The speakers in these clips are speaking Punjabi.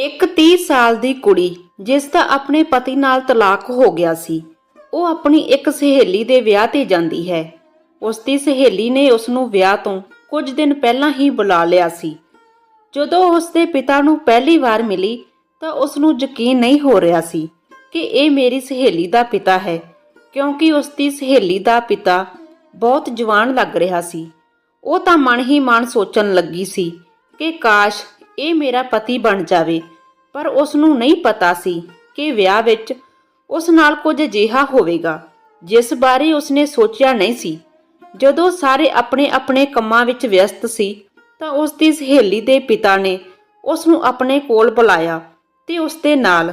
ਇੱਕ 30 ਸਾਲ ਦੀ ਕੁੜੀ, ਜਿਸ ਦਾ ਆਪਣੇ ਪਤੀ ਨਾਲ ਤਲਾਕ ਹੋ ਗਿਆ ਸੀ। ਉਹ ਆਪਣੀ ਇੱਕ ਸਹੇਲੀ ਦੇ ਵਿਆਹ ਤੇ ਜਾਂਦੀ ਹੈ। ਉਸ ਦੀ ਸਹੇਲੀ ਨੇ ਉਸ ਨੂੰ ਵਿਆਹ ਤੋਂ ਕੁਝ ਦਿਨ ਪਹਿਲਾਂ ਹੀ ਬੁਲਾ ਲਿਆ ਸੀ। ਜਦੋਂ ਉਸ ਦੇ ਪਿਤਾ ਨੂੰ ਪਹਿਲੀ ਵਾਰ ਮਿਲੀ, ਤਾਂ ਉਸ ਨੂੰ ਯਕੀਨ ਨਹੀਂ ਹੋ ਰਿਹਾ ਸੀ ਕਿ ਇਹ ਮੇਰੀ ਸਹੇਲੀ ਦਾ ਪਿਤਾ ਹੈ, ਕਿਉਂਕਿ ਉਸ ਦੀ ਸਹੇਲੀ ਦਾ ਪਿਤਾ ਬਹੁਤ ਜਵਾਨ ਲੱਗ ਰਿਹਾ ਸੀ। ਉਹ ਤਾਂ ਮਨ ਹੀ ਮਨ ਸੋਚਣ ਲੱਗੀ ਸੀ ਕਿ ਕਾਸ਼ ਇਹ ਮੇਰਾ ਪਤੀ ਬਣ ਜਾਵੇ। ਪਰ ਉਸ ਨੂੰ ਨਹੀਂ ਪਤਾ ਸੀ ਕਿ ਵਿਆਹ ਵਿੱਚ ਉਸ ਨਾਲ ਕੁਝ ਅਜਿਹਾ ਹੋਵੇਗਾ, ਜਿਸ ਬਾਰੇ ਉਸਨੇ ਸੋਚਿਆ ਨਹੀਂ ਸੀ। ਜਦੋਂ ਸਾਰੇ ਆਪਣੇ ਆਪਣੇ ਕੰਮਾਂ ਵਿੱਚ ਵਿਅਸਤ ਸੀ, ਤਾਂ ਉਸ ਦੀ ਸਹੇਲੀ ਦੇ ਪਿਤਾ ਨੇ ਉਸ ਨੂੰ ਆਪਣੇ ਕੋਲ ਬੁਲਾਇਆ ਤੇ ਉਸ ਦੇ ਨਾਲ,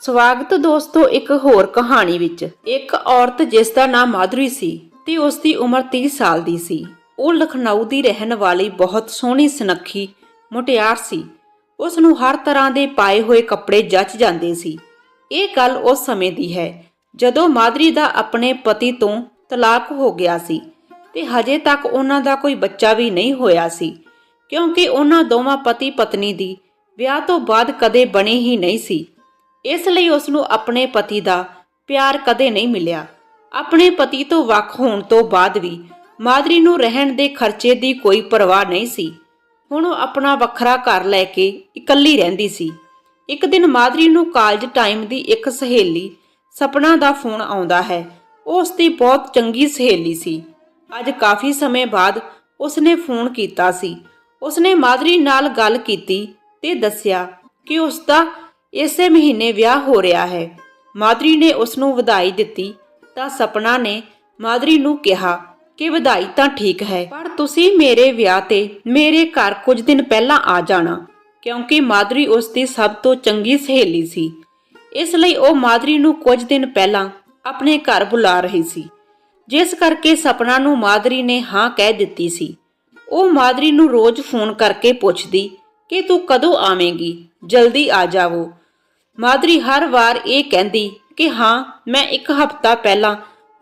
ਸਵਾਗਤ ਦੋਸਤੋ ਇੱਕ ਹੋਰ ਕਹਾਣੀ ਵਿੱਚ। ਇੱਕ ਔਰਤ ਜਿਸ ਦਾ ਨਾਮ ਮਾਧੁਰੀ ਸੀ ਤੇ ਉਸ ਦੀ ਉਮਰ 30 ਸਾਲ ਦੀ ਸੀ। ਉਹ ਲਖਨਊ ਦੀ ਰਹਿਣ ਵਾਲੀ ਬਹੁਤ ਸੋਹਣੀ ਸੁਨੱਖੀ ਮੁਟਿਆਰ ਸੀ। ਉਸ ਨੂੰ ਹਰ ਤਰ੍ਹਾਂ ਦੇ ਪਾਏ ਹੋਏ ਕੱਪੜੇ ਜੱਚ ਜਾਂਦੇ ਸੀ। ਇਹ ਗੱਲ ਉਸ ਸਮੇਂ ਦੀ ਹੈ, ਜਦੋਂ ਮਾਦਰੀ ਦਾ ਆਪਣੇ ਪਤੀ ਤੋਂ ਤਲਾਕ ਹੋ ਗਿਆ ਸੀ ਤੇ ਹਜੇ ਤੱਕ ਉਹਨਾਂ ਦਾ ਕੋਈ ਬੱਚਾ ਵੀ ਨਹੀਂ ਹੋਇਆ ਸੀ, ਕਿਉਂਕਿ ਉਹਨਾਂ ਦੋਵਾਂ ਪਤੀ ਪਤਨੀ ਦੀ ਵਿਆਹ ਤੋਂ ਬਾਅਦ ਕਦੇ ਬਣੀ ਹੀ ਨਹੀਂ ਸੀ। ਇਸ ਲਈ ਉਸ ਨੂੰ ਆਪਣੇ ਪਤੀ ਦਾ ਪਿਆਰ ਕਦੇ ਨਹੀਂ ਮਿਲਿਆ। ਆਪਣੇ ਪਤੀ ਤੋਂ ਵੱਖ ਹੋਣ ਤੋਂ ਬਾਅਦ ਵੀ ਮਾਦਰੀ ਨੂੰ ਰਹਿਣ ਦੇ ਖਰਚੇ ਦੀ ਕੋਈ ਪਰਵਾਹ ਨਹੀਂ ਸੀ। ਹੁਣ ਉਹ ਆਪਣਾ ਵੱਖਰਾ ਘਰ ਲੈ ਕੇ ਇਕੱਲੀ ਰਹਿੰਦੀ ਸੀ। ਇੱਕ ਦਿਨ ਮਾਦਰੀ ਨੂੰ ਕਾਲਜ ਟਾਈਮ ਦੀ ਇੱਕ ਸਹੇਲੀ ਸਪਨਾ ਦਾ ਫੋਨ ਆਉਂਦਾ ਹੈ। ਉਹ ਉਸ ਦੀ ਬਹੁਤ ਚੰਗੀ ਸਹੇਲੀ ਸੀ। ਅੱਜ ਕਾਫੀ ਸਮੇਂ ਬਾਅਦ ਉਸਨੇ ਫੋਨ ਕੀਤਾ ਸੀ। ਉਸਨੇ ਮਾਦਰੀ ਨਾਲ ਗੱਲ ਕੀਤੀ ਤੇ ਦੱਸਿਆ ਕਿ ਉਸ ਦਾ ਇਸੇ ਮਹੀਨੇ ਵਿਆਹ ਹੋ ਰਿਹਾ ਹੈ। ਮਾਦਰੀ ਨੇ ਉਸ ਨੂੰ ਵਧਾਈ ਦਿੱਤੀ ਤਾਂ ਸਪਨਾ ਨੇ ਮਾਦਰੀ ਨੂੰ ਕਿਹਾ ਕਿ ਵਧਾਈ ਤਾਂ ਠੀਕ ਹੈ ਤੁਸੀਂ ਮੇਰੇ ਵਿਆਹ ਤੇ ਮੇਰੇ ਘਰ ਕੁਝ ਦਿਨ ਪਹਿਲਾਂ ਆ ਜਾਣਾ, ਕਿਉਂਕਿ ਮਾਦਰੀ ਉਸ ਦੀ ਸਭ ਤੋਂ ਚੰਗੀ ਸਹੇਲੀ ਸੀ। ਇਸ ਲਈ ਉਹ ਮਾਦਰੀ ਨੂੰ ਕੁਝ ਦਿਨ ਪਹਿਲਾਂ ਆਪਣੇ ਘਰ ਬੁਲਾ ਰਹੀ ਸੀ। ਜਿਸ ਕਰਕੇ ਸਪਨਾ ਨੂੰ ਮਾਦਰੀ ਨੇ ਹਾਂ ਕਹਿ ਦਿੱਤੀ ਸੀ। ਉਹ ਮਾਦਰੀ ਨੂੰ ਰੋਜ਼ ਫੋਨ ਕਰਕੇ ਪੁੱਛਦੀ ਕਿ ਤੂੰ ਕਦੋਂ ਆਵੇਂਗੀ, ਜਲਦੀ ਆ ਜਾਵੋ। ਮਾਦਰੀ ਹਰ ਵਾਰ ਇਹ ਕਹਿੰਦੀ ਕਿ ਹਾਂ, ਮੈਂ ਇੱਕ ਹਫ਼ਤਾ ਪਹਿਲਾਂ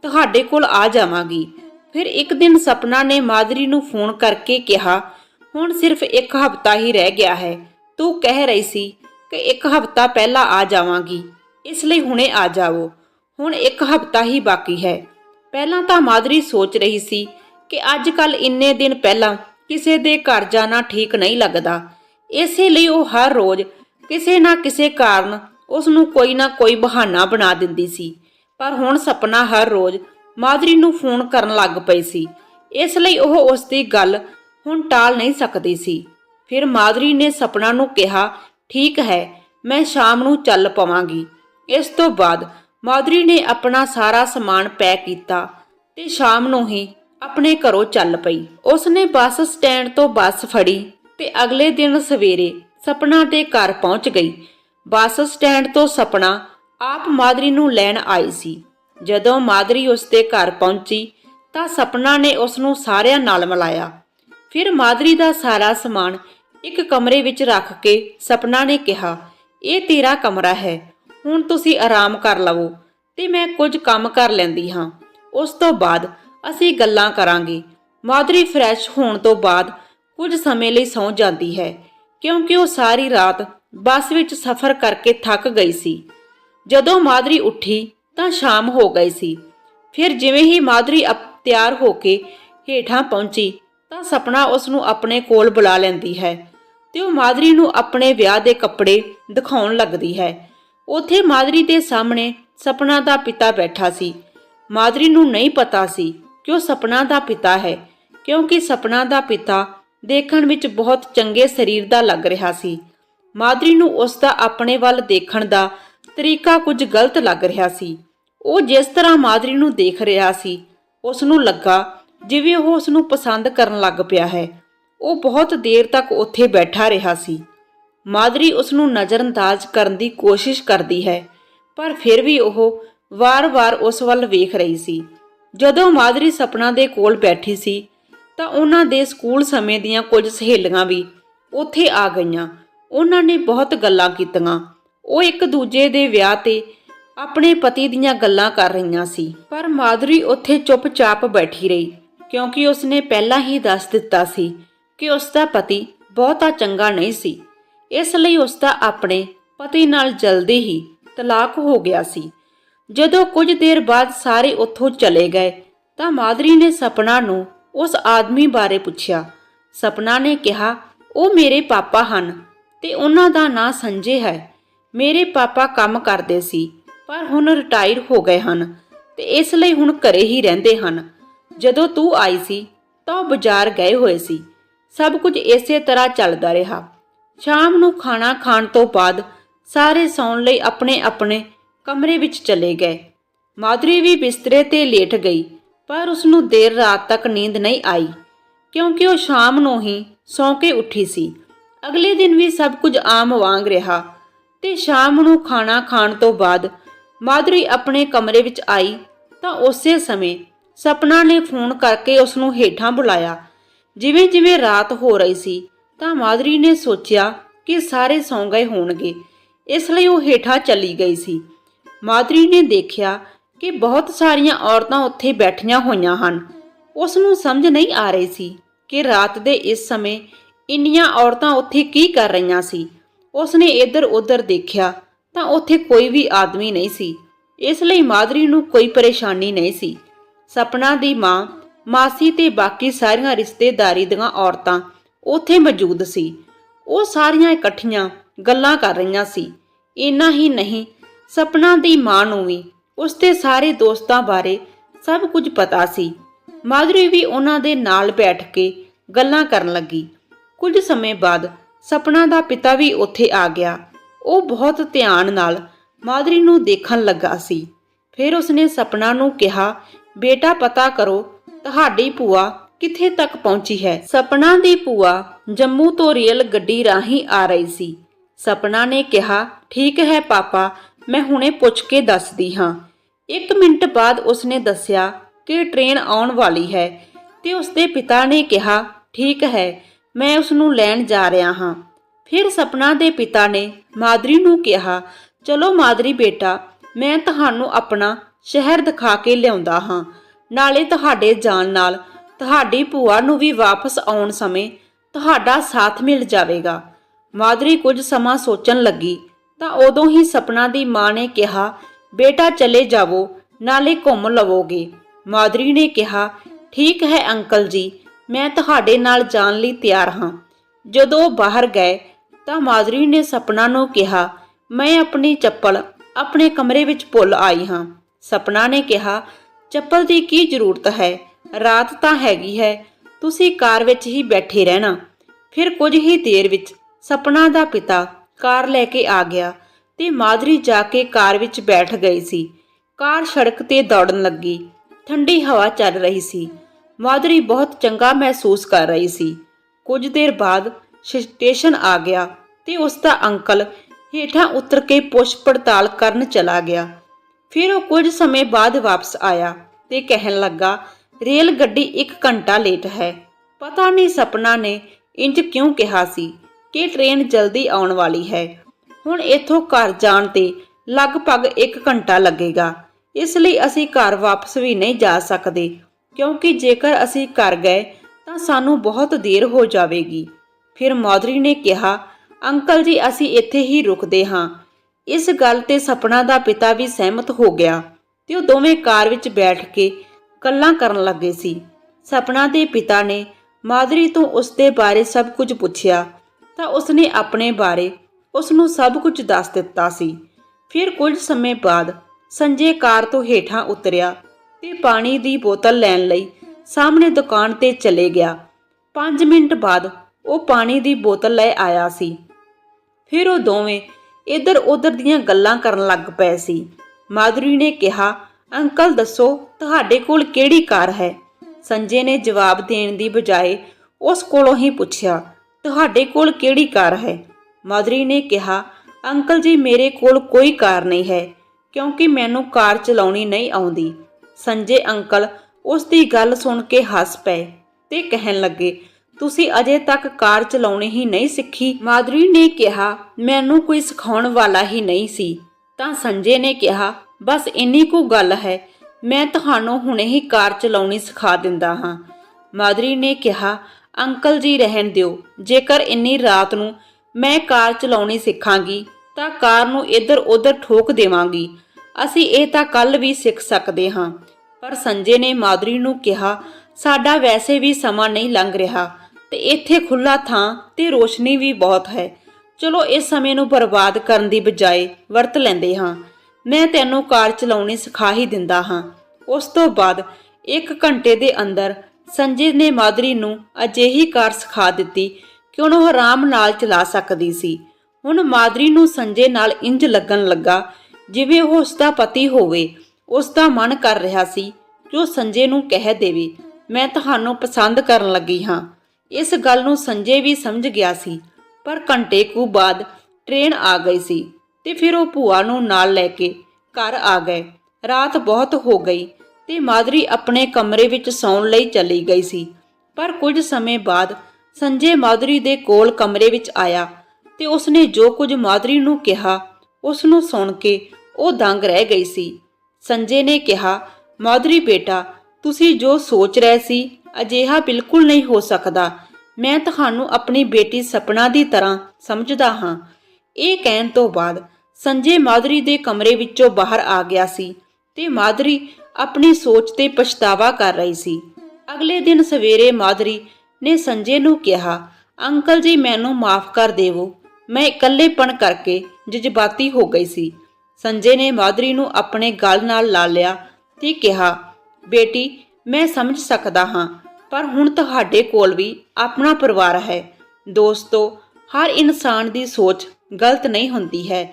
ਤੁਹਾਡੇ ਕੋਲ ਆ ਜਾਵਾਂਗੀ। ਫਿਰ ਇੱਕ ਦਿਨ ਸਪਨਾ ਨੇ ਮਾਦਰੀ ਨੂੰ ਫੋਨ ਕਰਕੇ ਕਿਹਾ, ਹੁਣ ਸਿਰਫ ਇੱਕ ਹਫ਼ਤਾ ਹੀ ਰਹਿ ਗਿਆ ਹੈ। ਤੂੰ ਕਹਿ ਰਹੀ ਸੀ ਕਿ ਇੱਕ ਹਫ਼ਤਾ ਪਹਿਲਾਂ ਆ ਜਾਵਾਂਗੀ, ਇਸ ਲਈ ਹੁਣੇ ਆ ਜਾਵੋ। ਹੁਣ ਇੱਕ ਹਫ਼ਤਾ ਹੀ ਬਾਕੀ ਹੈ। ਪਹਿਲਾਂ ਤਾਂ ਮਾਦਰੀ ਸੋਚ ਰਹੀ ਸੀ ਕਿ ਅੱਜ ਕੱਲ ਇੰਨੇ ਦਿਨ ਪਹਿਲਾਂ ਕਿਸੇ ਦੇ ਘਰ ਜਾਣਾ ਠੀਕ ਨਹੀਂ ਲੱਗਦਾ। ਇਸੇ ਲਈ ਉਹ ਹਰ ਰੋਜ਼ ਕਿਸੇ ਨਾ ਕਿਸੇ ਕਾਰਨ ਉਸ ਨੂੰ ਕੋਈ ਨਾ ਕੋਈ ਬਹਾਨਾ ਬਣਾ ਦਿੰਦੀ ਸੀ। ਪਰ ਹੁਣ ਸਪਨਾ ਹਰ ਰੋਜ਼ ਮਾਦਰੀ ਨੂੰ ਫੋਨ ਕਰਨ ਲੱਗ ਪਈ ਸੀ। ਇਸ ਲਈ ਉਹ ਉਸ ਦੀ ਗੱਲ ਹੁਣ ਟਾਲ ਨਹੀਂ ਸਕਦੀ ਸੀ। ਫਿਰ ਮਾਦਰੀ ਨੇ ਸਪਨਾ ਨੂੰ ਕਿਹਾ, ਠੀਕ ਹੈ, ਮੈਂ ਸ਼ਾਮ ਨੂੰ ਚੱਲ ਪਵਾਂਗੀ। ਇਸ ਤੋਂ ਬਾਅਦ ਮਾਦਰੀ ਨੇ ਆਪਣਾ ਸਾਰਾ ਸਮਾਨ ਪੈਕ ਕੀਤਾ ਤੇ ਸ਼ਾਮ ਨੂੰ ਹੀ ਆਪਣੇ ਘਰੋਂ ਚੱਲ ਪਈ। ਉਸ ਨੇ ਬੱਸ ਸਟੈਂਡ ਤੋਂ ਬੱਸ ਫੜੀ ਤੇ ਅਗਲੇ ਦਿਨ ਸਵੇਰੇ ਸਪਨਾ ਦੇ ਘਰ ਪਹੁੰਚ ਗਈ। ਬੱਸ ਸਟੈਂਡ ਤੋਂ ਸਪਨਾ ਆਪ ਮਾਦਰੀ ਨੂੰ ਲੈਣ ਆਈ ਸੀ। ਜਦੋਂ ਮਾਦਰੀ ਉਸਦੇ ਘਰ ਪਹੁੰਚੀ, ਤਾਂ ਸਪਨਾ ਨੇ ਉਸ ਨੂੰ ਸਾਰਿਆਂ ਨਾਲ ਮਿਲਾਇਆ। ਫਿਰ ਮਾਦਰੀ ਦਾ ਸਾਰਾ ਸਮਾਨ ਇੱਕ ਕਮਰੇ ਵਿੱਚ ਰੱਖ ਕੇ ਸਪਨਾ ਨੇ ਕਿਹਾ, ਇਹ ਤੇਰਾ ਕਮਰਾ ਹੈ, ਹੁਣ ਤੁਸੀਂ ਆਰਾਮ ਕਰ ਲਵੋ ਤੇ ਮੈਂ ਕੁਝ ਕੰਮ ਕਰ ਲੈਂਦੀ ਹਾਂ। ਉਸ ਤੋਂ ਬਾਅਦ ਅਸੀਂ ਗੱਲਾਂ ਕਰਾਂਗੇ। ਮਾਦਰੀ ਫਰੈਸ਼ ਹੋਣ ਤੋਂ ਬਾਅਦ ਕੁਝ ਸਮੇਂ ਲਈ ਸੌਂ ਜਾਂਦੀ ਹੈ, ਕਿਉਂਕਿ ਉਹ ਸਾਰੀ ਰਾਤ ਬੱਸ ਵਿੱਚ ਸਫ਼ਰ ਕਰਕੇ ਥੱਕ ਗਈ ਸੀ। ਜਦੋਂ ਮਾਦਰੀ ਉੱਠੀ ਤਾਂ ਸ਼ਾਮ ਹੋ ਗਈ ਸੀ। ਫਿਰ ਜਿਵੇਂ ਹੀ ਮਾਦਰੀ ਤਿਆਰ ਹੋ ਕੇ ਹੇਠਾਂ ਪਹੁੰਚੀ, ਤਾਂ ਸਪਨਾ ਉਸ ਨੂੰ ਆਪਣੇ ਕੋਲ ਬੁਲਾ ਲੈਂਦੀ ਹੈ ਤੇ ਉਹ ਮਾਦਰੀ ਨੂੰ ਆਪਣੇ ਵਿਆਹ ਦੇ ਕੱਪੜੇ ਦਿਖਾਉਣ ਲੱਗਦੀ ਹੈ। ਉੱਥੇ ਮਾਦਰੀ ਦੇ ਸਾਹਮਣੇ ਸਪਨਾ ਦਾ ਪਿਤਾ ਬੈਠਾ ਸੀ। ਮਾਦਰੀ ਨੂੰ ਨਹੀਂ ਪਤਾ ਸੀ ਕਿ ਉਹ ਸਪਨਾ ਦਾ ਪਿਤਾ ਹੈ, ਕਿਉਂਕਿ ਸਪਨਾ ਦਾ ਪਿਤਾ ਦੇਖਣ ਵਿੱਚ ਬਹੁਤ ਚੰਗੇ ਸਰੀਰ ਦਾ ਲੱਗ ਰਿਹਾ ਸੀ। ਮਾਦਰੀ ਨੂੰ ਉਸ ਦਾ ਆਪਣੇ ਵੱਲ ਦੇਖਣ ਦਾ ਤਰੀਕਾ ਕੁਝ ਗਲਤ ਲੱਗ ਰਿਹਾ ਸੀ। ਉਹ ਜਿਸ ਤਰ੍ਹਾਂ ਮਾਦਰੀ ਨੂੰ ਦੇਖ ਰਿਹਾ ਸੀ ਉਸ ਨੂੰ ਲੱਗਾ ਜਿਵੇਂ ਉਹ ਉਸ ਨੂੰ ਪਸੰਦ ਕਰਨ ਲੱਗ ਪਿਆ ਹੈ। ਉਹ ਬਹੁਤ ਦੇਰ ਤੱਕ ਉੱਥੇ ਬੈਠਾ ਰਿਹਾ ਸੀ। ਮਾਦਰੀ ਉਸ ਨੂੰ ਨਜ਼ਰਅੰਦਾਜ਼ ਕਰਨ ਦੀ ਕੋਸ਼ਿਸ਼ ਕਰਦੀ ਹੈ, ਪਰ ਫਿਰ ਵੀ ਉਹ ਵਾਰ-ਵਾਰ ਉਸ ਵੱਲ ਵੇਖ ਰਹੀ ਸੀ। ਜਦੋਂ ਮਾਦਰੀ ਸਪਨਾ ਦੇ ਕੋਲ ਬੈਠੀ ਸੀ, ਤਾਂ ਉਹਨਾਂ ਦੇ ਸਕੂਲ ਸਮੇਂ ਦੀਆਂ ਕੁਝ ਸਹੇਲੀਆਂ ਵੀ ਉੱਥੇ ਆ ਗਈਆਂ। ਉਹਨਾਂ ਨੇ ਬਹੁਤ ਗੱਲਾਂ ਕੀਤੀਆਂ। ਉਹ ਇੱਕ ਦੂਜੇ ਦੇ ਵਿਆਹ ਤੇ ਆਪਣੇ ਪਤੀ ਦੀਆਂ ਗੱਲਾਂ ਕਰ ਰਹੀਆਂ ਸੀ, ਪਰ ਮਾਦਰੀ ਉੱਥੇ ਚੁੱਪਚਾਪ ਬੈਠੀ ਰਹੀ, ਕਿਉਂਕਿ ਉਸਨੇ ਪਹਿਲਾਂ ਹੀ ਦੱਸ ਦਿੱਤਾ ਸੀ ਕਿ ਉਸ ਦਾ ਪਤੀ ਬਹੁਤਾ ਚੰਗਾ ਨਹੀਂ ਸੀ। ਇਸ ਲਈ ਉਸ ਦਾ ਆਪਣੇ ਪਤੀ ਨਾਲ ਜਲਦੀ ਹੀ ਤਲਾਕ ਹੋ ਗਿਆ ਸੀ। ਜਦੋਂ ਕੁਝ ਦੇਰ ਬਾਅਦ ਸਾਰੇ ਉੱਥੋਂ ਚਲੇ ਗਏ, ਤਾਂ ਮਾਦਰੀ ਨੇ ਸਪਨਾ ਨੂੰ ਉਸ ਆਦਮੀ ਬਾਰੇ ਪੁੱਛਿਆ। ਸਪਨਾ ਨੇ ਕਿਹਾ, ਉਹ ਮੇਰੇ ਪਾਪਾ ਹਨ ਤੇ ਉਹਨਾਂ ਦਾ ਨਾਂ ਸੰਜੇ ਹੈ। ਮੇਰੇ ਪਾਪਾ ਕੰਮ ਕਰਦੇ ਸੀ। ਪਰ ਹੁਣ ਰਿਟਾਇਰ ਹੋ ਗਏ ਹਨ ਤੇ ਇਸ ਲਈ ਹੁਣ ਘਰੇ ਹੀ ਰਹਿੰਦੇ ਹਨ। ਜਦੋਂ ਤੂੰ ਆਈ ਸੀ, ਤਾਂ ਉਹ ਬਾਜ਼ਾਰ ਗਏ ਹੋਏ ਸੀ। ਸਭ ਕੁਝ ਇਸੇ ਤਰ੍ਹਾਂ ਚੱਲਦਾ ਰਿਹਾ। ਸ਼ਾਮ ਨੂੰ ਖਾਣਾ ਖਾਣ ਤੋਂ ਬਾਅਦ ਸਾਰੇ ਸੌਣ ਲਈ ਆਪਣੇ ਆਪਣੇ ਕਮਰੇ ਵਿੱਚ ਚਲੇ ਗਏ। ਮਾਧੁਰੀ ਵੀ ਬਿਸਤਰੇ ਤੇ ਲੇਟ ਗਈ, ਪਰ ਉਸ ਨੂੰ ਦੇਰ ਰਾਤ ਤੱਕ ਨੀਂਦ ਨਹੀਂ ਆਈ, ਕਿਉਂਕਿ ਉਹ ਸ਼ਾਮ ਨੂੰ ਹੀ ਸੌਂ ਕੇ ਉੱਠੀ ਸੀ। ਅਗਲੇ ਦਿਨ ਵੀ ਸਭ ਕੁਝ ਆਮ ਵਾਂਗ ਰਿਹਾ ਤੇ ਸ਼ਾਮ ਨੂੰ ਖਾਣਾ ਖਾਣ ਤੋਂ ਬਾਅਦ ਮਾਧੁਰੀ ਆਪਣੇ ਕਮਰੇ ਵਿੱਚ ਆਈ ਤਾਂ ਉਸੇ ਸਮੇਂ ਸਪਨਾ ਨੇ ਫੋਨ ਕਰਕੇ ਉਸ ਨੂੰ ਹੇਠਾਂ ਬੁਲਾਇਆ। ਜਿਵੇਂ ਜਿਵੇਂ ਰਾਤ ਹੋ ਰਹੀ ਸੀ ਤਾਂ ਮਾਧੁਰੀ ਨੇ ਸੋਚਿਆ ਕਿ ਸਾਰੇ ਸੌਂ ਗਏ ਹੋਣਗੇ। ਇਸ ਲਈ ਉਹ ਹੇਠਾਂ ਚਲੀ ਗਈ ਸੀ। ਮਾਧੁਰੀ ਨੇ ਦੇਖਿਆ ਕਿ ਬਹੁਤ ਸਾਰੀਆਂ ਔਰਤਾਂ ਉੱਥੇ ਬੈਠੀਆਂ ਹੋਈਆਂ ਹਨ। ਉਸ ਨੂੰ ਸਮਝ ਨਹੀਂ ਆ ਰਹੀ ਸੀ ਕਿ ਰਾਤ ਦੇ ਇਸ ਸਮੇਂ ਇੰਨੀਆਂ ਔਰਤਾਂ ਉੱਥੇ ਕੀ ਕਰ ਰਹੀਆਂ ਸੀ। ਉਸ ਨੇ ਇੱਧਰ ਉੱਧਰ ਦੇਖਿਆ ਤਾਂ ਉੱਥੇ ਕੋਈ ਵੀ ਆਦਮੀ ਨਹੀਂ ਸੀ। ਇਸ ਲਈ ਮਾਧੁਰੀ ਨੂੰ ਕੋਈ ਪਰੇਸ਼ਾਨੀ ਨਹੀਂ ਸੀ। ਸਪਨਾ ਦੀ ਮਾਂ, ਮਾਸੀ ਤੇ ਬਾਕੀ ਸਾਰੀਆਂ ਰਿਸ਼ਤੇਦਾਰੀ ਦੀਆਂ ਔਰਤਾਂ ਉੱਥੇ ਮੌਜੂਦ ਸੀ। ਉਹ ਸਾਰੀਆਂ ਇਕੱਠੀਆਂ ਗੱਲਾਂ ਕਰ ਰਹੀਆਂ ਸੀ। ਇੰਨਾ ਹੀ ਨਹੀਂ, ਸਪਨਾ ਦੀ ਮਾਂ ਨੂੰ ਵੀ, ਉਸ ਦੇ ਸਾਰੇ ਦੋਸਤਾਂ ਬਾਰੇ ਸਭ ਕੁਝ ਪਤਾ ਸੀ। ਮਾਧੁਰੀ ਵੀ ਉਹਨਾਂ ਦੇ ਨਾਲ ਬੈਠ ਕੇ ਗੱਲਾਂ ਕਰਨ ਲੱਗੀ। ਕੁਝ ਸਮੇਂ ਬਾਅਦ ਸਪਨਾ ਦਾ ਪਿਤਾ ਵੀ ਉੱਥੇ ਆ ਗਿਆ। ਉਹ ਬਹੁਤ ਧਿਆਨ ਨਾਲ ਮਾਧੁਰੀ ਨੂੰ ਦੇਖਣ ਲੱਗਾ ਸੀ। ਫਿਰ ਉਸਨੇ ਸਪਨਾ ਨੂੰ ਕਿਹਾ, ਬੇਟਾ, ਪਤਾ ਕਰੋ, ਤੁਹਾਡੀ ਭੂਆ ਕਿੱਥੇ ਤੱਕ ਪਹੁੰਚੀ ਹੈ? ਸਪਨਾ ਦੀ ਭੂਆ ਜੰਮੂ ਤੋਂ ਰੇਲ ਗੱਡੀ ਰਾਹੀਂ ਆ ਰਹੀ ਸੀ। ਸਪਨਾ ਨੇ ਕਿਹਾ, ਠੀਕ ਹੈ ਪਾਪਾ, ਮੈਂ ਹੁਣੇ ਪੁੱਛ ਕੇ ਦੱਸਦੀ ਹਾਂ। ਇੱਕ ਮਿੰਟ ਬਾਅਦ ਉਸਨੇ ਦੱਸਿਆ ਕਿ ਟ੍ਰੇਨ ਆਉਣ ਵਾਲੀ ਹੈ ਤੇ ਉਸਦੇ ਪਿਤਾ ਨੇ ਕਿਹਾ, ਠੀਕ ਹੈ, ਮੈਂ ਉਸ ਨੂੰ ਲੈਣ ਜਾ ਰਿਹਾ ਹਾਂ। ਫਿਰ ਸਪਨਾ ਦੇ ਪਿਤਾ ਨੇ ਮਾਦਰੀ ਨੂੰ ਕਿਹਾ, ਚਲੋ ਮਾਦਰੀ ਬੇਟਾ, ਮੈਂ ਤੁਹਾਨੂੰ ਆਪਣਾ ਸ਼ਹਿਰ ਦਿਖਾ ਕੇ ਲਿਆਉਂਦਾ ਹਾਂ। ਨਾਲੇ ਤੁਹਾਡੇ ਜਾਣ ਨਾਲ ਤੁਹਾਡੀ ਭੂਆ ਨੂੰ ਵੀ ਵਾਪਸ ਆਉਣ ਸਮੇਂ ਤੁਹਾਡਾ ਸਾਥ ਮਿਲ ਜਾਵੇਗਾ। ਮਾਦਰੀ ਕੁਝ ਸਮਾਂ ਸੋਚਣ ਲੱਗੀ, ਤਾਂ ਉਦੋਂ ਹੀ ਸਪਨਾ ਦੀ ਮਾਂ ਨੇ ਕਿਹਾ, ਬੇਟਾ, ਚਲੇ ਜਾਵੋ, ਨਾਲੇ ਘੁੰਮ ਲਵੋਗੇ। ਮਾਦਰੀ ਨੇ ਕਿਹਾ, ਠੀਕ ਹੈ ਅੰਕਲ ਜੀ, ਮੈਂ ਤੁਹਾਡੇ ਨਾਲ ਜਾਣ ਲਈ ਤਿਆਰ ਹਾਂ। ਜਦੋਂ ਬਾਹਰ ਗਏ ਤਾਂ ਮਾਦਰੀ ਨੇ ਸਪਨਾ ਨੂੰ ਕਿਹਾ, ਮੈਂ ਆਪਣੀ ਚੱਪਲ ਆਪਣੇ ਕਮਰੇ ਵਿੱਚ ਭੁੱਲ ਆਈ ਹਾਂ। ਸਪਨਾ ਨੇ ਕਿਹਾ, ਚੱਪਲ ਦੀ ਕੀ ਜ਼ਰੂਰਤ ਹੈ? ਰਾਤ ਤਾਂ ਹੈਗੀ ਹੈ। ਤੁਸੀਂ ਕਾਰ ਵਿੱਚ ਹੀ ਬੈਠੇ ਰਹਿਣਾ। ਫਿਰ ਕੁਝ ਹੀ ਦੇਰ ਵਿੱਚ ਸਪਨਾ ਦਾ ਪਿਤਾ ਕਾਰ ਲੈ ਕੇ ਆ ਗਿਆ ਤੇ ਮਾਦਰੀ ਜਾ ਕੇ ਕਾਰ ਵਿੱਚ ਬੈਠ ਗਈ ਸੀ। ਕਾਰ ਸੜਕ ਤੇ ਦੌੜਨ ਲੱਗੀ। ਠੰਡੀ ਹਵਾ ਚੱਲ ਰਹੀ ਸੀ। ਮਾਦਰੀ ਬਹੁਤ ਚੰਗਾ ਮਹਿਸੂਸ ਕਰ ਰਹੀ ਸੀ। ਕੁਝ ਦੇਰ ਬਾਅਦ ਸਟੇਸ਼ਨ ਆ ਗਿਆ ਤੇ ਉਸ ਦਾ ਅੰਕਲ ਹੇਠਾਂ ਉਤਰ ਕੇ ਪੁੱਛ ਪੜਤਾਲ ਕਰਨ ਚਲਾ ਗਿਆ। ਫਿਰ ਉਹ ਕੁਝ ਸਮੇਂ ਬਾਅਦ ਵਾਪਸ ਆਇਆ ਤੇ ਕਹਿਣ ਲੱਗਾ, ਰੇਲ ਗੱਡੀ 1 ਘੰਟਾ ਲੇਟ ਹੈ। ਪਤਾ ਨਹੀਂ ਸਪਨਾ ਨੇ ਇੰਜ ਕਿਉਂ ਕਿਹਾ ਸੀ ਕਿ ਟ੍ਰੇਨ ਜਲਦੀ ਆਉਣ ਵਾਲੀ ਹੈ। ਹੁਣ ਇੱਥੋਂ ਘਰ ਜਾਣ ਤੇ ਲਗਭਗ 1 ਘੰਟਾ ਲੱਗੇਗਾ। ਇਸ ਲਈ ਅਸੀਂ ਘਰ ਵਾਪਸ ਵੀ ਨਹੀਂ ਜਾ ਸਕਦੇ, ਕਿਉਂਕਿ ਜੇਕਰ ਅਸੀਂ ਘਰ ਗਏ ਤਾਂ ਸਾਨੂੰ ਬਹੁਤ ਦੇਰ ਹੋ ਜਾਵੇਗੀ। ਫਿਰ ਮਾਧੁਰੀ ਨੇ ਕਿਹਾ, ਅੰਕਲ ਜੀ, ਅਸੀਂ ਇੱਥੇ ਹੀ ਰੁਕਦੇ ਹਾਂ। ਇਸ ਗੱਲ ਤੇ ਸਪਨਾ ਦਾ ਪਿਤਾ ਵੀ ਸਹਿਮਤ ਹੋ ਗਿਆ ਤੇ ਉਹ ਦੋਵੇਂ ਕਾਰ ਵਿੱਚ ਬੈਠ ਕੇ ਗੱਲਾਂ ਕਰਨ ਲੱਗੇ ਸੀ। ਸਪਨਾ ਦੇ ਪਿਤਾ ਨੇ ਮਾਦਰੀ ਤੋਂ ਉਸ ਦੇ ਬਾਰੇ ਸਭ ਕੁਝ ਪੁੱਛਿਆ ਤਾਂ ਉਸਨੇ ਆਪਣੇ ਬਾਰੇ ਉਸ ਨੂੰ ਸਭ ਕੁਝ ਦੱਸ ਦਿੱਤਾ ਸੀ। ਫਿਰ ਕੁਝ ਸਮੇਂ ਬਾਅਦ ਸੰਜੇ ਕਾਰ ਤੋਂ ਹੇਠਾਂ ਉਤਰਿਆ ਤੇ ਪਾਣੀ ਦੀ ਬੋਤਲ ਲੈਣ ਲਈ ਸਾਹਮਣੇ ਦੁਕਾਨ ਤੇ ਚਲੇ ਗਿਆ। 5 ਮਿੰਟ ਬਾਅਦ ਉਹ ਪਾਣੀ ਦੀ ਬੋਤਲ ਲੈ ਆਇਆ ਸੀ। ਫਿਰ ਉਹ ਦੋਵੇਂ ਇੱਧਰ ਉੱਧਰ ਦੀਆਂ ਗੱਲਾਂ ਕਰਨ ਲੱਗ ਪਏ ਸੀ। ਮਾਧੁਰੀ ਨੇ ਕਿਹਾ, ਅੰਕਲ, ਦੱਸੋ, ਤੁਹਾਡੇ ਕੋਲ ਕਿਹੜੀ ਕਾਰ ਹੈ? ਸੰਜੇ ਨੇ ਜਵਾਬ ਦੇਣ ਦੀ ਬਜਾਏ ਉਸ ਕੋਲੋਂ ਹੀ ਪੁੱਛਿਆ, ਤੁਹਾਡੇ ਕੋਲ ਕਿਹੜੀ ਕਾਰ ਹੈ? ਮਾਧੁਰੀ ਨੇ ਕਿਹਾ, ਅੰਕਲ ਜੀ, ਮੇਰੇ ਕੋਲ ਕੋਈ ਕਾਰ ਨਹੀਂ ਹੈ, ਕਿਉਂਕਿ ਮੈਨੂੰ ਕਾਰ ਚਲਾਉਣੀ ਨਹੀਂ ਆਉਂਦੀ। ਸੰਜੇ ਅੰਕਲ ਉਸ ਦੀ ਗੱਲ ਸੁਣ ਕੇ ਹੱਸ ਪਏ ਤੇ ਕਹਿਣ ਲੱਗੇ ਤੁਸੀਂ ਅਜੇ ਤੱਕ ਕਾਰ ਚਲਾਉਣੀ ਹੀ ਨਹੀਂ ਸਿੱਖੀ। ਮਾਧੁਰੀ ਨੇ ਕਿਹਾ, ਮੈਨੂੰ ਕੋਈ ਸਿਖਾਉਣ ਵਾਲਾ ਹੀ ਨਹੀਂ ਸੀ। ਤਾਂ ਸੰਜੇ ਨੇ ਕਿਹਾ, ਬਸ ਇੰਨੀ ਕੁ ਗੱਲ ਹੈ, ਮੈਂ ਤੁਹਾਨੂੰ ਹੁਣੇ ਹੀ ਕਾਰ ਚਲਾਉਣੀ ਸਿਖਾ ਦਿੰਦਾ ਹਾਂ। ਮਾਧੁਰੀ ਨੇ ਕਿਹਾ, ਅੰਕਲ ਜੀ, ਰਹਿਣ ਦਿਓ। ਜੇਕਰ ਇੰਨੀ ਰਾਤ ਨੂੰ ਮੈਂ ਕਾਰ ਚਲਾਉਣੀ ਸਿੱਖਾਂਗੀ, ਤਾਂ ਕਾਰ ਨੂੰ ਇੱਧਰ-ਉੱਧਰ ਠੋਕ ਦੇਵਾਂਗੀ। ਅਸੀਂ ਇਹ ਤਾਂ ਕੱਲ ਵੀ ਸਿੱਖ ਸਕਦੇ ਹਾਂ। ਪਰ ਸੰਜੇ ਨੇ ਮਾਦਰੀ ਨੂੰ ਕਿਹਾ, ਸਾਡਾ ਵੈਸੇ ਵੀ ਸਮਾਂ ਨਹੀਂ ਲੰਘ ਰਿਹਾ। ਤੇ ਇੱਥੇ ਖੁੱਲਾ ਥਾਂ ਤੇ ਰੋਸ਼ਨੀ ਵੀ ਬਹੁਤ ਹੈ। ਚਲੋ ਇਸ ਸਮੇਂ ਨੂੰ ਬਰਬਾਦ ਕਰਨ ਦੀ ਬਜਾਏ ਵਰਤ ਲੈਂਦੇ ਹਾਂ। ਮੈਂ ਤੈਨੂੰ ਕਾਰ ਚਲਾਉਣੀ ਸਿਖਾ ਹੀ ਦਿੰਦਾ ਹਾਂ। ਉਸ ਤੋਂ ਬਾਅਦ ਇੱਕ ਘੰਟੇ ਦੇ ਅੰਦਰ ਸੰਜੇ ਨੇ ਮਾਦਰੀ ਨੂੰ ਅਜਿਹੀ ਕਾਰ ਸਿਖਾ ਦਿੱਤੀ ਕਿ ਉਹਨੂੰ ਆਰਾਮ ਨਾਲ ਚਲਾ ਸਕਦੀ ਸੀ। ਹੁਣ ਮਾਦਰੀ ਨੂੰ ਸੰਜੇ ਨਾਲ ਇੰਜ ਲੱਗਣ ਲੱਗਾ ਜਿਵੇਂ ਉਹ ਉਸ ਦਾ ਪਤੀ ਹੋਵੇ। ਉਸ ਦਾ ਮਨ ਕਰ ਰਿਹਾ ਸੀ ਕਿ ਉਹ ਸੰਜੇ ਨੂੰ ਕਹਿ ਦੇਵੇ, ਮੈਂ ਤੁਹਾਨੂੰ ਪਸੰਦ ਕਰਨ ਲੱਗੀ ਹਾਂ। ਇਸ ਗੱਲ ਨੂੰ ਸੰਜੇ ਵੀ ਸਮਝ ਗਿਆ ਸੀ, ਪਰ ਘੰਟੇ ਕੁ ਬਾਅਦ ਟ੍ਰੇਨ ਆ ਗਈ ਸੀ ਤੇ ਫਿਰ ਉਹ ਭੂਆ ਨੂੰ ਨਾਲ ਲੈ ਕੇ ਘਰ ਆ ਗਏ। ਰਾਤ ਬਹੁਤ ਹੋ ਗਈ ਤੇ ਮਾਦਰੀ ਆਪਣੇ ਕਮਰੇ ਵਿੱਚ ਸੌਣ ਲਈ ਚਲੀ ਗਈ ਸੀ। ਪਰ ਕੁਝ ਸਮੇਂ ਬਾਅਦ ਸੰਜੇ ਮਾਦਰੀ ਦੇ ਕੋਲ ਕਮਰੇ ਵਿੱਚ ਆਇਆ ਤੇ ਉਸਨੇ ਜੋ ਕੁਝ ਮਾਦਰੀ ਨੂੰ ਕਿਹਾ ਉਸ ਨੂੰ ਸੁਣ ਕੇ ਉਹ ਦੰਗ ਰਹਿ ਗਈ ਸੀ। ਸੰਜੇ ਨੇ ਕਿਹਾ, ਮਾਦਰੀ ਬੇਟਾ ਤੁਸੀਂ ਜੋ ਸੋਚ ਰਹੇ ਸੀ ਅਜਿਹਾ ਬਿਲਕੁਲ ਨਹੀਂ ਹੋ ਸਕਦਾ। ਮੈਂ ਤੁਹਾਨੂੰ ਆਪਣੀ ਬੇਟੀ ਸਪਨਾ ਦੀ ਤਰ੍ਹਾਂ ਸਮਝਦਾ ਹਾਂ। ਇਹ ਕਹਿਣ ਤੋਂ ਬਾਅਦ ਸੰਜੇ ਮਾਦਰੀ ਦੇ ਕਮਰੇ ਵਿੱਚੋਂ ਬਾਹਰ ਆ ਗਿਆ ਸੀ ਤੇ ਮਾਦਰੀ ਆਪਣੀ ਸੋਚ ਤੇ ਪਛਤਾਵਾ ਕਰ ਰਹੀ ਸੀ। ਅਗਲੇ ਦਿਨ ਸਵੇਰੇ ਮਾਦਰੀ ਨੇ ਸੰਜੇ ਨੂੰ ਕਿਹਾ, ਅੰਕਲ ਜੀ, ਮੈਨੂੰ ਮਾਫ ਕਰ ਦੇਵੋ। ਮੈਂ ਇਕੱਲੇਪਣ ਕਰਕੇ ਜਜ਼ਬਾਤੀ ਹੋ ਗਈ ਸੀ। ਸੰਜੇ ਨੇ ਮਾਦਰੀ ਨੂੰ ਆਪਣੇ ਗਲ ਨਾਲ ਲਾ ਲਿਆ ਤੇ ਕਿਹਾ ਬੇਟੀ, ਮੈਂ ਸਮਝ ਸਕਦਾ ਹਾਂ, ਪਰ ਹੁਣ ਤੁਹਾਡੇ ਕੋਲ ਵੀ ਆਪਣਾ ਪਰਿਵਾਰ ਹੈ। ਦੋਸਤੋ, ਹਰ ਇਨਸਾਨ ਦੀ ਸੋਚ ਗਲਤ ਨਹੀਂ ਹੁੰਦੀ ਹੈ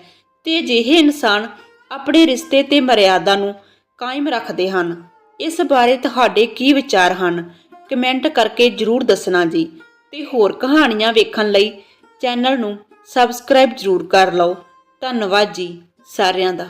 ਤੇ ਅਜਿਹੇ ਇਨਸਾਨ ਆਪਣੇ ਰਿਸ਼ਤੇ ਤੇ ਮਰਿਆਦਾ ਨੂੰ ਕਾਇਮ ਰੱਖਦੇ ਹਨ। ਇਸ ਬਾਰੇ ਤੁਹਾਡੇ ਕੀ ਵਿਚਾਰ ਹਨ? ਕਮੈਂਟ ਕਰਕੇ ਜਰੂਰ ਦੱਸਣਾ ਜੀ। ਤੇ ਹੋਰ ਕਹਾਣੀਆਂ ਵੇਖਣ ਲਈ ਚੈਨਲ ਨੂੰ ਸਬਸਕ੍ਰਾਈਬ ਜਰੂਰ ਕਰ ਲਓ। ਧੰਨਵਾਦ ਜੀ ਸਾਰਿਆਂ ਦਾ।